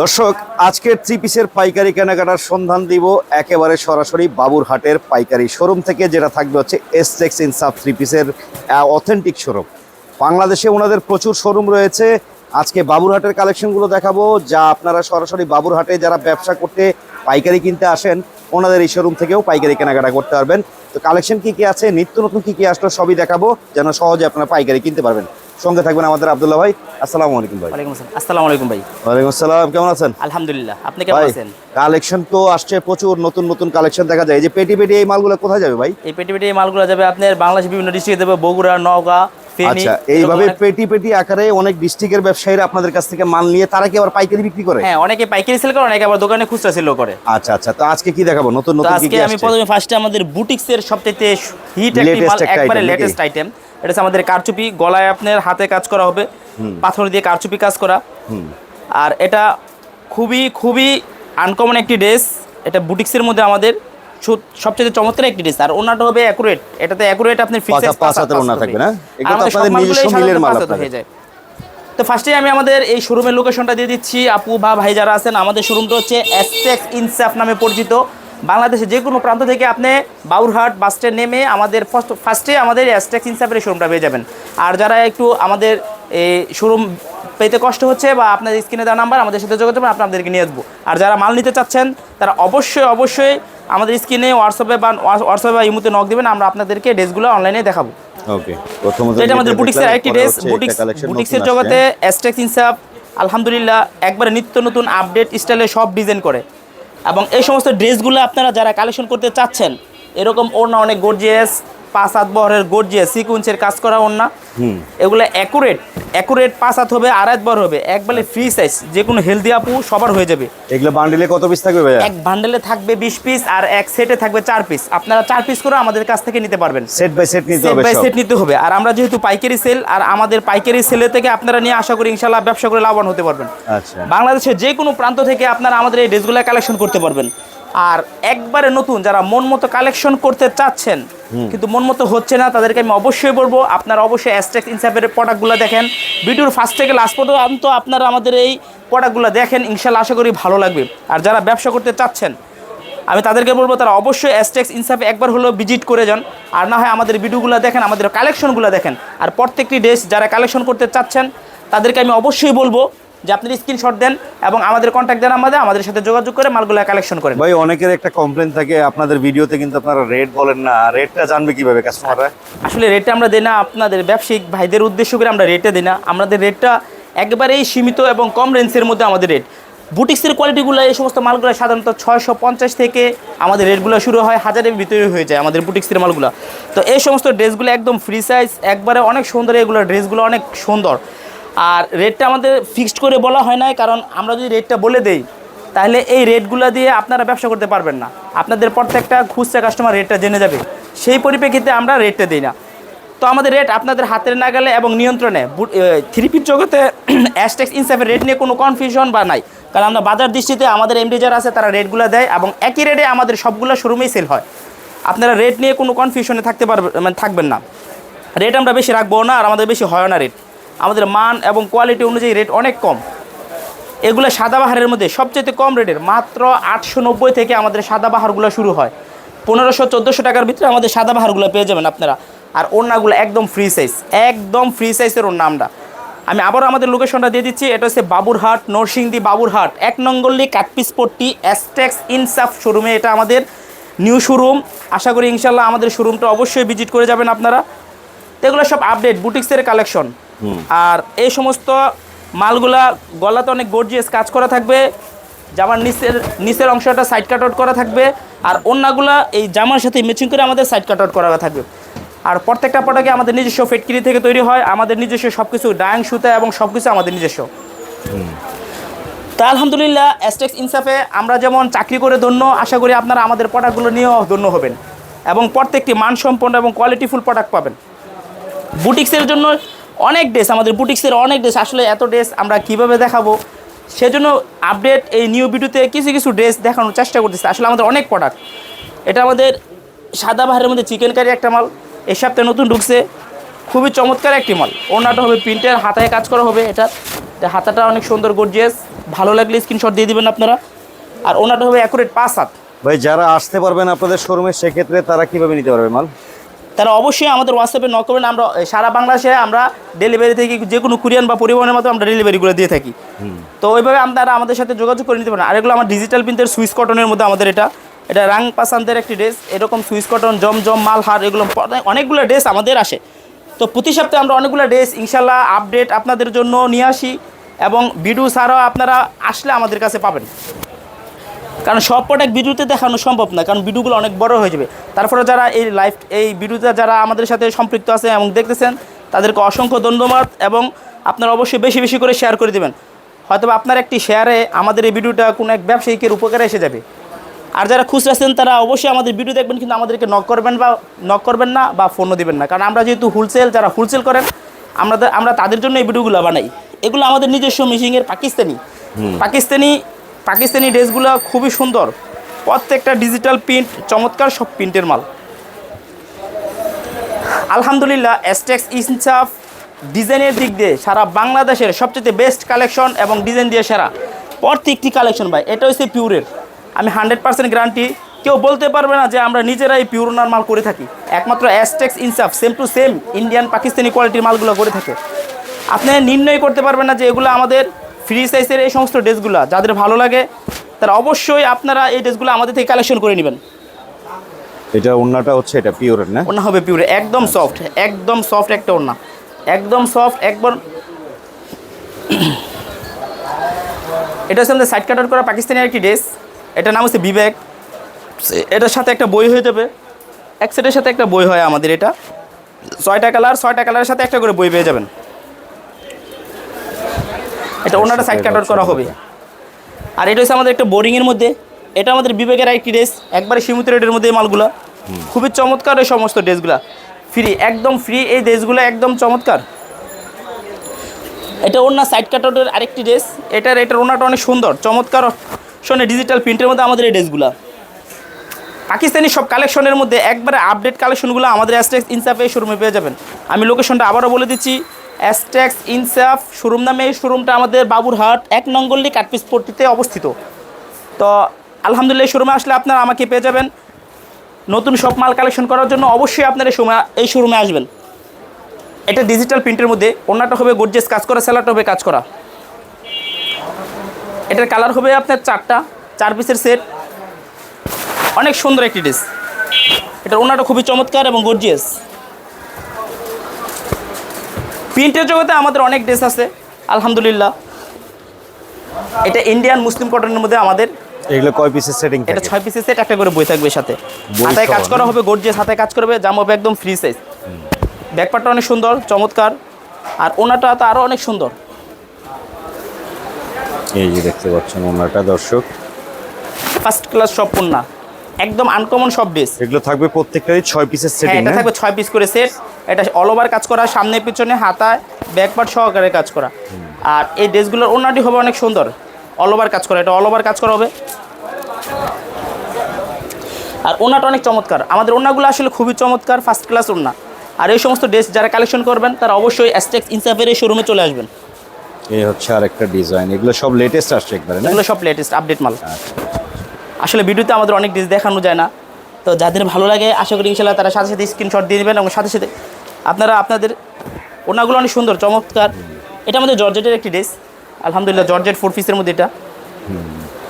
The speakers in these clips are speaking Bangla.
দর্শক, আজকের থ্রি পিসের পাইকারি কেনাকাটার সন্ধান দিব একেবারে সরাসরি বাবুরহাটের পাইকারি শোরুম থেকে, যেটা থাকবে হচ্ছে এসটেক্স ইনসাফ থ্রি পিসের অথেন্টিক শোরুম বাংলাদেশে ওনাদের প্রচুর শোরুম রয়েছে। আজকে বাবুরহাটের কালেকশনগুলো দেখাবো, যা আপনারা সরাসরি বাবুরহাটে যারা ব্যবসা করতে পাইকারি কিনতে আসেন, ওনাদের এই শোরুম থেকেও পাইকারি কেনাকাটা করতে পারবেন। তো কালেকশন কি কি আছে, নিত্য নতুন কী কী আসলো সবই দেখাবো, যেন সহজে আপনারা পাইকারি কিনতে পারবেন। সঙ্গে থাকবেন আমাদের আব্দুল্লাহ ভাই। আসসালামু আলাইকুম ভাই। ওয়ালাইকুম আসসালাম। আসসালামু আলাইকুম ভাই। ওয়ালাইকুম আসসালাম কেমন আছেন? আলহামদুলিল্লাহ। আপনি কেমন আছেন? কালেকশন তো আসছে প্রচুর নতুন নতুন কালেকশন দেখা যায়। এই যে পেটি পেটি এই মালগুলো কোথায় যাবে ভাই? এই পেটি পেটি এই মালগুলো যাবে আপনার বাংলাদেশ বিভিন্ন ডিস্ট্রিক্টে দেবে বগুড়া নওগাঁ আচ্ছা এইভাবে পেটি পেটি আকারে অনেক ডিস্ট্রিক্টের ব্যবসায়ীরা আপনাদের কাছ থেকে মাল নিয়ে তারা কি আবার পাইকারি বিক্রি করে? হ্যাঁ অনেকে পাইকারি সেল করে অনেকে আবার দোকানে খুচরা সেল করে। আচ্ছা আচ্ছা তো আজকে কি দেখাবো? নতুন নতুন কি আজকে আমি প্রথমে ফার্স্টে আমাদের বুটিক্সের সবথেকে হিট একটি মাল একবারে লেটেস্ট আইটেম এটা আমাদের কারচুপি গলায় আপনার হাতে কাজ করা হবে। পাথর দিয়ে কারচুপি কাজ করা। আর এটা খুবই খুবই আনকমন একটি ড্রেস এটা বুটিক্সের মধ্যে আমাদের সবচেয়ে চমৎকার একটি ড্রেস আর ওনাটা হবে অ্যাকুরেট এটাতে অ্যাকুরেট আপনি ফিক্সড পাঁচ হাতের ওড়না থাকবে না? এগুলো তো আপনাদের নিজস্ব মিলের মাল হয়ে যায়। তো ফার্স্টে আমি আমাদের এই শোরুমের লোকেশনটা দিয়ে দিচ্ছি। আপু বা ভাই যারা আছেন আমাদের শোরুমটা হচ্ছে এসটেক্স ইনসাফ নামে পরিচিত। বাংলাদেশে যে কোনো প্রান্ত থেকে আপনি বাউরহাট বাস স্ট্যান্ড নেমে আমাদের ফার্স্ট ফার্স্টে আমাদের এসটেক্স ইনসাফের এই শোরুমটা পেয়ে যাবেন। আর যারা একটু আমাদের এই শোরুম পেতে কষ্ট হচ্ছে বা আপনাদের স্ক্রিনে দেওয়া নাম্বার আমাদের সাথে যোগাযোগ আপনাদেরকে নিয়ে আসব। আর যারা মাল নিতে চাচ্ছেন তারা অবশ্যই অবশ্যই আমাদের স্ক্রিনে হোয়াটসঅ্যাপে বা হোয়াটসঅ্যাপে বা ইমুতে নক দেবেন আমরা আপনাদেরকে ড্রেসগুলো অনলাইনে দেখাবো। ওকে প্রথমত এটা আমাদের বুটিক্সের আইটি ড্রেস বুটিক্স বুটিক্সের জগতে অ্যাস্টেক্স ইনসাফ আলহামদুলিল্লাহ একবারে নিত্য নতুন আপডেট স্টাইলে সব ডিজাইন করে। এবং এই সমস্ত ড্রেসগুলো আপনারা যারা কালেকশন করতে চাচ্ছেন এরকম ওড়না অনেক গর্জিয়াস পাঁচ হাত বহরের গর্জিয়াস সিকুয়েন্সের কাজ করা ওড়না। হুম। এগুলো অ্যাকুরেট অ্যাকুরেট পাঁচ হাত হবে আড়াই বর হবে। একবারে ফ্রি সাইজ যে কোনো হেলদি আপু সবার হয়ে যাবে। এগুলো বান্ডিলে কত পিস থাকবে ভাইয়া? এক বান্ডেলে থাকবে বিশ পিস আর এক সেটে থাকবে চার পিস আপনারা চার পিস করে আমাদের কাছ থেকে নিতে পারবেন। সেট বাই সেট নিতে সেট হবে বাই সেট নিতে হবে। আর আমরা যেহেতু পাইকারি সেল আর আমাদের পাইকারি সেলে থেকে আপনারা নিয়ে আশা করি ইনশাল্লাহ ব্যবসা করে লাভবান হতে পারবেন। আচ্ছা। বাংলাদেশের যে কোনো প্রান্ত থেকে আপনারা আমাদের এই ড্রেসগুলো কালেকশন করতে পারবেন। আর একবারে নতুন যারা মন মতো কালেকশন করতে চাচ্ছেন কিন্তু মন মতো হচ্ছে না তাদেরকে আমি অবশ্যই বলব আপনারা অবশ্যই অ্যাস্ট্রেক ইনসাফের প্রোডাক্টগুলো দেখেন। ভিডিওর ফার্স্ট থেকে লাস্ট পর্যন্ত আপনারা আমাদের এই প্রোডাক্টগুলো দেখেন ইনশাল্লাহ আশা করি ভালো লাগবে। আর যারা ব্যবসা করতে চাচ্ছেন আমি তাদেরকে বলব তারা অবশ্যই অ্যাস্টেক্স ইনসাফে একবার হলেও ভিজিট করে যান। আর না হয় আমাদের ভিডিওগুলো দেখেন আমাদের কালেকশনগুলো দেখেন। আর প্রত্যেকটি ড্রেস যারা কালেকশন করতে চাচ্ছেন তাদেরকে আমি অবশ্যই বলব যে আপনি স্ক্রিনশট দেন এবং আমাদের কন্ট্যাক্ট দেন আমাদের আমাদের সাথে যোগাযোগ করে মালগুলো কালেকশন করেন ভাই অনেকের একটা কমপ্লেন থাকে আপনাদের ভিডিওতে কিন্তু আপনারা রেট বলেন না। রেটটা জানবে কীভাবে কাস্টমাররা আসলে রেটটা আমরা দিই না আপনাদের ব্যবসায়িক ভাইদের উদ্দেশ্য করে আমরা রেটে দিই না। আমাদের রেটটা একবারেই সীমিত এবং কম রেঞ্জের মধ্যে আমাদের রেট বুটিক্সের কোয়ালিটিগুলো এই সমস্ত মালগুলো সাধারণত ছয়শো পঞ্চাশ থেকে আমাদের রেটগুলো শুরু হয় হাজারের ভিতরে হয়ে যায় আমাদের বুটিক্সের মালগুলো। তো এই সমস্ত ড্রেসগুলো একদম ফ্রি সাইজ একবারে অনেক সুন্দর এগুলো ড্রেসগুলো অনেক সুন্দর। আর রেটটা আমাদের ফিক্সড করে বলা হয় না কারণ আমরা যদি রেটটা বলে দেই, তাহলে এই রেটগুলো দিয়ে আপনারা ব্যবসা করতে পারবেন না। আপনাদের প্রত্যেকটা খুচরা কাস্টমার রেটটা জেনে যাবে। সেই পরিপ্রেক্ষিতে আমরা রেটটা দিই না। তো আমাদের রেট আপনাদের হাতের নাগালে এবং নিয়ন্ত্রণে থ্রি পিট জগতে অ্যাস্টেক্স ইনসাফের রেট নিয়ে কোনো কনফিউশন বা নাই। কারণ আমরা বাজার দৃষ্টিতে আমাদের এমডি যারা আছে, তারা রেটগুলো দেয় এবং একই রেটে আমাদের সবগুলো শোরুমেই সেল হয়। আপনারা রেট নিয়ে কোনো কনফিউশনে থাকতে পারবেন মানে থাকবেন না। রেট আমরা বেশি রাখব না, আর আমাদের বেশি হয় না রেট আমাদের মান এবং কোয়ালিটি অনুযায়ী রেট অনেক কম। এগুলো সাদাবাহারের মধ্যে সবচেয়ে কম রেটের মাত্র আটশো নব্বই থেকে আমাদের সাদাবাহারগুলো শুরু হয়। পনেরোশো, চোদ্দোশো টাকার ভিতরে আমাদের সাদাবাহারগুলো পেয়ে যাবেন আপনারা। আর ওড়নাগুলো একদম ফ্রি সাইজ একদম ফ্রি সাইজের ওড়না আমরা। আমি আবারও আমাদের লোকেশনটা দিয়ে দিচ্ছি, এটা হচ্ছে বাবুরহাট, নরসিংদি বাবুরহাট। এক নঙ্গল্লি কাটপিস পট্টি অ্যাস্টেক্স ইনসাফ শোরুমে এটা আমাদের নিউ শোরুম আশা করি ইনশাল্লাহ আমাদের শোরুমটা অবশ্যই ভিজিট করে যাবেন আপনারা। এগুলো সব আপডেট বুটিক্সের কালেকশন আর এই সমস্ত মালগুলা গলাতে অনেক গর্জিয়াস কাজ করা থাকবে। জামার নিচের নিচের অংশটা সাইড কাট আউট করা থাকবে। আর অন্যগুলা এই জামার সাথে ম্যাচিং করে আমাদের সাইড কাট আউট করা থাকবে। আর প্রত্যেকটা প্রোডাক্টে আমাদের নিজস্ব ফেটকিরি থেকে তৈরি হয়। আমাদের নিজস্ব সব কিছু ডায়াং সুতা এবং সব কিছু আমাদের নিজস্ব। তা আলহামদুলিল্লাহ অ্যাস্টেক্স ইনসাফে আমরা যেমন চাকরি করে ধন্য, আশা করি আপনারা আমাদের প্রোডাক্টগুলো নিয়েও ধন্য হবেন। এবং প্রত্যেকটি মানসম্পন্ন এবং কোয়ালিটিফুল প্রোডাক্ট পাবেন। বুটিক্সের জন্য অনেক ড্রেস, আমাদের বুটিক্সের অনেক ড্রেস, আসলে এত ড্রেস আমরা কীভাবে দেখাবো? সেজন্য আপডেট এই নিউ ভিডিওতে কিছু কিছু ড্রেস দেখানোর চেষ্টা করতেছি। আসলে আমাদের অনেক প্রোডাক্ট এটা আমাদের সাদা বাহারের মধ্যে চিকেন কারি একটা মাল এই সপ্তাহে নতুন ঢুকছে। খুবই চমৎকার একটি মাল। ওনাটা হবে প্রিন্টের, হাতায় কাজ করা হবে এটা। হাতাটা অনেক সুন্দর গর্জিয়াস ভালো লাগলে স্ক্রিনশট দিয়ে দিবেন আপনারা। আর ওনাটা হবে অ্যাকুরেট পাঁচ হাত। ভাই, যারা আসতে পারবেন আপনাদের শোরুমে সেক্ষেত্রে তারা কীভাবে নিতে পারবে মাল? তারা অবশ্যই আমাদের হোয়াটসঅ্যাপে নক করবেন। আমরা সারা বাংলাদেশে আমরা ডেলিভারি থেকে যে কোনো কুরিয়ান বা পরিবহনের মাধ্যমে আমরা ডেলিভারিগুলো দিয়ে থাকি। তো ওইভাবে আপনারা আমাদের সাথে যোগাযোগ করে নিতে পারেন। আর এগুলো আমার ডিজিটাল প্রিন্টের সুইচ কটনের মধ্যে আমাদের এটা। এটা রাং পাসান্তের একটি ড্রেস এরকম সুইচ কটন জম জম মালহার এগুলো অনেকগুলো ড্রেস আমাদের আসে। তো প্রতি সপ্তাহে আমরা অনেকগুলো ড্রেস ইনশাল্লাহ আপডেট আপনাদের জন্য নিয়ে আসি এবং ভিডিও ছাড়াও আপনারা আসলে আমাদের কাছে পাবেন। কারণ সব প্রোডাক্ট ভিডিওতে দেখানো সম্ভব না কারণ ভিডিওগুলো অনেক বড় হয়ে যাবে। তারপরে যারা এই লাইভ এই ভিডিওতে যারা আমাদের সাথে সম্পৃক্ত আছে এবং দেখতেছেন তাদেরকে অসংখ্য ধন্যবাদ এবং আপনারা অবশ্যই বেশি বেশি করে শেয়ার করে দেবেন। হয়তো আপনার একটি শেয়ারে আমাদের এই ভিডিওটা কোনো এক ব্যবসায়িকের উপকারে এসে যাবে। আর যারা খুচরা আছেন তারা অবশ্যই আমাদের ভিডিও দেখবেন কিন্তু আমাদেরকে নক করবেন বা নক করবেন না বা ফোনও দিবেন না। কারণ আমরা যেহেতু হোলসেল যারা হোলসেল করেন আমরা আমরা তাদের জন্য এই ভিডিওগুলো বানাই। এগুলো আমাদের নিজস্ব মিশিংয়ের পাকিস্তানি। পাকিস্তানি পাকিস্তানি ড্রেসগুলো খুবই সুন্দর। প্রত্যেকটা ডিজিটাল প্রিন্ট চমৎকার সব প্রিন্টের মাল। আলহামদুলিল্লাহ এসটেক্স ইনসাফ ডিজাইনের দিক দিয়ে সারা বাংলাদেশের সবচেয়ে বেস্ট কালেকশন এবং ডিজাইন দিয়ে সেরা। প্রত্যেকটি কালেকশন ভাই, এটা হচ্ছে পিউরের আমি হান্ড্রেড পার্সেন্ট গ্যারান্টি কেউ বলতে পারবে না যে আমরা নিজেরাই পিউরনার মাল করে থাকি। একমাত্র অ্যাস্টেক্স ইনসাফ same to same Indian Pakistani কোয়ালিটির মালগুলো করে থাকে। আপনি নির্ণয় করতে পারবেন না যে এগুলো আমাদের ফ্রি সাইজের এই সমস্ত ড্রেসগুলো যাদের ভালো লাগে তারা অবশ্যই আপনারা এই ড্রেসগুলো আমাদের থেকে কালেকশন করে নেবেন। এটা ওন্নাটা হচ্ছে এটা পিওরের না? ওনা হবে পিউরে একদম সফট একদম সফট একটা ওনা একদম সফট একবার এটা হচ্ছে আমাদের সাইড কাটার করা পাকিস্তানি একটি ড্রেস এটার নাম হচ্ছে বিবেক। এটার সাথে একটা বই হয়ে যাবে। এক সেটের সাথে একটা বই হয় আমাদের এটা। ছয়টা কালার ছয়টা কালারের সাথে একটা করে বই পেয়ে যাবেন। এটা ওনাটা সাইড কাটার করা হবে। আর এটা হচ্ছে আমাদের একটা বোর্ডিংয়ের মধ্যে। এটা আমাদের বিবেকের একটি ড্রেস একবারে সীমিত রেটের মধ্যে এই মালগুলা। খুবই চমৎকার এই সমস্ত ড্রেসগুলা। ফ্রি একদম ফ্রি এই ড্রেসগুলো একদম চমৎকার। এটা ওনার সাইড কাটারের আরেকটি ড্রেস এটার এটার ওনাটা অনেক সুন্দর চমৎকার শোনে ডিজিটাল প্রিন্টের মধ্যে আমাদের এই ড্রেসগুলো পাকিস্তানি সব কালেকশনের মধ্যে একবারে আপডেট কালেকশনগুলো আমাদের অ্যাস্টেক্স ইনসাফে শোরুমে পেয়ে যাবেন। আমি লোকেশনটা আবারও বলে দিচ্ছি। অ্যাস্টেক্স ইনসাফ শোরুম নামে এই শোরুমটা আমাদের বাবুরহাট এক নঙ্গল্লি কাটপিস পট্টিতে অবস্থিত। তো আলহামদুলিল্লাহ, এই শোরুমে আসলে আপনারা আমাকে পেয়ে যাবেন। নতুন সব মাল কালেকশন করার জন্য অবশ্যই আপনারা এই সময় এই শোরুমে আসবেন। এটা ডিজিটাল প্রিন্টের মধ্যে অন্যটা হবে গর্জেস কাজ করা স্যালাডটা হবে কাজ করা। এটার কালার হবে আপনার চারটা, চার পিসের সেট অনেক সুন্দর একটি ড্রেস এটার ওনাটা খুবই চমৎকার এবং গর্জিয়াস প্রিন্টের জগতে আমাদের অনেক ড্রেস আছে আলহামদুলিল্লাহ। এটা ইন্ডিয়ান মুসলিম কটনের মধ্যে আমাদের। এগুলো কয় পিসের সেটিং এটা ছয় পিসের সেট একটা করে বই থাকবে সাথে। হাতায় কাজ করা হবে গর্জিয়াস হাতায় কাজ করবে জামা হবে একদম ফ্রি সাইজ ব্যাকপারটা অনেক সুন্দর চমৎকার। আর ওনাটা তো আরও অনেক সুন্দর। এই যে দেখতে পাচ্ছেন ওন্নাটা দর্শক। ফার্স্ট ক্লাস সব পণ্যা একদম আনকমন সব ড্রেস এগুলো থাকবে প্রত্যেকটারই ছয় পিসের হ্যাঁ সেটিং এটা থাকবে ছয় পিস করে সেট এটা অল ওভার কাজ করা সামনে পিছনে হাতায় ব্যাকপার্ট সহকারে কাজ করা। আর এই ড্রেসগুলোর ওনাটি হবে অনেক সুন্দর। অল ওভার কাজ করা এটা অল ওভার কাজ করা হবে। আর ওনাটা অনেক চমৎকার। আমাদের ওনাগুলো আসলে খুবই চমৎকার ফার্স্ট ক্লাস ওনা আর এই সমস্ত ড্রেস যারা কালেকশন করবেন তারা অবশ্যই অ্যাস্টেক্স ইনসাফের এই শোরুমে চলে আসবেন। এই হচ্ছে আর একটা ডিজাইন এগুলো সব লেটেস্ট আসছে একবারে না? এগুলো সব লেটেস্ট আপডেট মাল। আচ্ছা। আসলে ভিডিওতে আমাদের অনেক ডিস দেখানো যায় না। তো যাদের ভালো লাগে আশা করি ইনশাল্লাহ তারা সাথে সাথে স্ক্রিনশট দিয়ে দেবেন এবং সাথে সাথে আপনারা আপনাদের ওনাগুলো অনেক সুন্দর চমৎকার। এটা আমাদের জর্জেটের একটি ড্রেস আলহামদুলিল্লাহ জর্জেট ফোর পিসের মধ্যে এটা।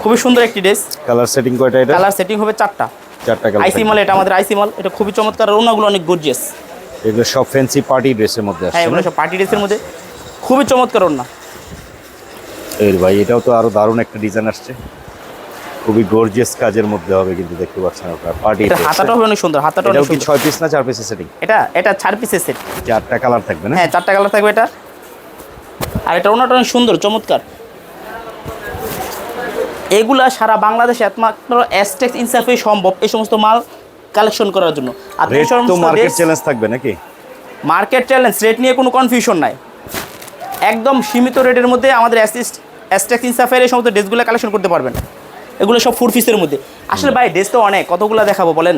খুবই সুন্দর একটি ড্রেস কালার সেটিং কয়টা এটা? কালার সেটিং হবে চারটা। চারটা কালার আইসি মল এটা আমাদের আইসি মল এটা খুবই চমৎকার আর ওনাগুলো অনেক গর্জিয়াস এগুলো সব ফ্যান্সি পার্টি ড্রেসের মধ্যে হ্যাঁ আসছে এগুলো সব পার্টি ড্রেসের মধ্যে। খুবই চমৎকার ওনা এর ভাই এটাও তো আরও দারুণ একটা ডিজাইন আসছে। খুবই গর্জিয়াস কাজের মধ্যে হবে কিন্তু দেখতে পাচ্ছেন আপনারা। পার্টি এটা হাতাটা হবে অনেক সুন্দর হাতাটা অনেক কি সুন্দর। ছয় পিস না চার পিসের সেটিং এটা এটা চার পিসের সেট চারটা কালার থাকবে না? হ্যাঁ চারটা কালার থাকবে এটা। আর এটা ওনাটা অনেক সুন্দর চমৎকার। এগুলা সারা বাংলাদেশে একমাত্র অ্যাস্টেক্স ইনসাফে সম্ভব এই সমস্ত মাল কালেকশন করার জন্য। আর তো মার্কেট চ্যালেঞ্জ থাকবে নাকি? মার্কেট চ্যালেঞ্জ রেট নিয়ে কোনো কনফিউশন নাই। একদম সীমিত রেটের মধ্যে আমাদের অ্যাসিস্ট অ্যাস্টেক্স ইনসাফের এই সমস্ত ড্রেসগুলো কালেকশন করতে পারবেন। এগুলো সব ফুড পিসের মধ্যে। আসলে ভাই ড্রেস তো অনেক কতগুলো দেখাবো বলেন?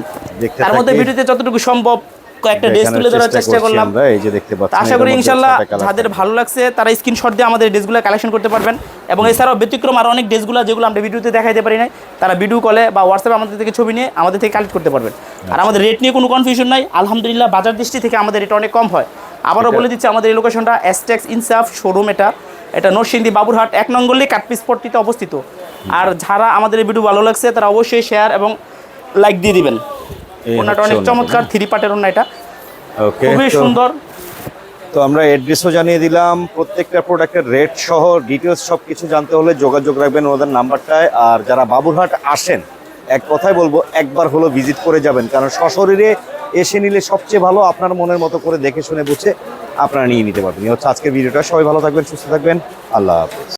তার মধ্যে। ভিডিওতে যতটুকু সম্ভব কয়েকটা ড্রেস তুলে ধরার চেষ্টা করলাম। এই যে দেখতে পাচ্ছেন আশা করি মধ্যে ইনশাল্লাহ যাদের ভালো লাগছে তারা স্ক্রিনশট দিয়ে আমাদের ড্রেসগুলো কালেকশন করতে পারবেন। এবং এছাড়াও ব্যতিক্রম আরও অনেক ড্রেসগুলো যেগুলো আমরা ভিডিওতে দেখাইতে পারি নাই তারা ভিডিও কলে বা হোয়াটসঅ্যাপে আমাদের থেকে ছবি নিয়ে আমাদের থেকে কালেক্ট করতে পারবেন। আর আমাদের রেট নিয়ে কোনো কনফিউশন নাই আলহামদুলিল্লাহ বাজার দৃষ্টি থেকে আমাদের এটা অনেক কম হয়। আবারও বলে দিচ্ছি আমাদের এই লোকেশনটা এসটেক্স ইনসাফ শোরুম এটা। এটা নরসিংদী বাবুরহাট এক নঙ্গলি কাটপিস পট্টিতে অবস্থিত। আর যারা আমাদের এই ভিডিও ভালো লাগছে তারা অবশ্যই শেয়ার এবং লাইক দিয়ে দিবেন। ওনাটা অনেক চমৎকার থ্রি পার্টের ওনা এটা। ওকে খুবই সুন্দর। তো আমরা অ্যাড্রেসও জানিয়ে দিলাম প্রত্যেকটা প্রোডাক্টের রেট সহ ডিটেলস সব কিছু জানতে হলে যোগাযোগ রাখবেন ওদের নাম্বারটায়। আর যারা বাবুরহাট আসেন এক কথাই বলব একবার হলো ভিজিট করে যাবেন। কারণ সশরীরে এসে নিলে সবচেয়ে ভালো আপনার মনের মতো করে দেখে শুনে বুঝে আপনারা নিয়ে নিতে পারবেন। হচ্ছে আজকের ভিডিওটা। সবাই ভালো থাকবেন সুস্থ থাকবেন। আল্লাহ হাফেজ।